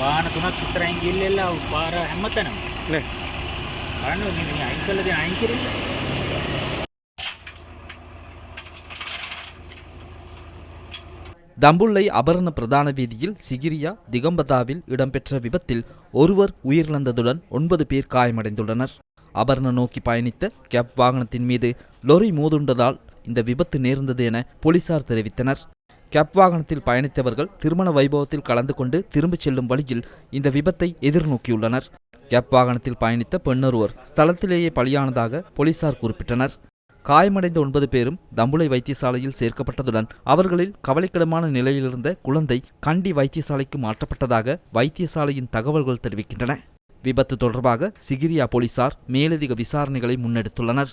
ವಾಹನ ಕಿಸರ ಹಿಂಗೆ ಇಲ್ಲೆಲ್ಲ ಅವು ಪಾರ ಹೆಮ್ಮತ್ತನ ಕಾರಣ ನೀವು ಅಂಕಲ್ ದಿನ ಅಂಕಿರಿಲ್ಲ தம்புள்ளை அபரண பிரதான வீதியில் சிகிரியா திகம்பதாவில் இடம்பெற்ற விபத்தில் ஒருவர் உயிரிழந்ததுடன் ஒன்பது பேர் காயமடைந்துள்ளனர். அபர்ண நோக்கி பயணித்த கேப் வாகனத்தின் மீது லொரி மோதுண்டதால் இந்த விபத்து நேர்ந்தது என போலீசார் தெரிவித்தனர். கேப் வாகனத்தில் பயணித்தவர்கள் திருமண வைபவத்தில் கலந்து கொண்டு திரும்பிச் செல்லும் வழியில் இந்த விபத்தை எதிர்நோக்கியுள்ளனர். கேப் வாகனத்தில் பயணித்த பெண்ணொருவர் ஸ்தலத்திலேயே பலியானதாக போலீசார் குறிப்பிட்டனர். காயமடைந்த ஒன்பது பேரும் தம்புளை வைத்தியசாலையில் சேர்க்கப்பட்டதுடன் அவர்களில் கவலைக்கிடமான நிலையிலிருந்த குழந்தை கண்டி வைத்தியசாலைக்கு மாற்றப்பட்டதாக வைத்தியசாலையின் தகவல்கள் தெரிவிக்கின்றன. விபத்து தொடர்பாக சிகிரியா போலீசார் மேலதிக விசாரணைகளை முன்னெடுத்துள்ளனர்.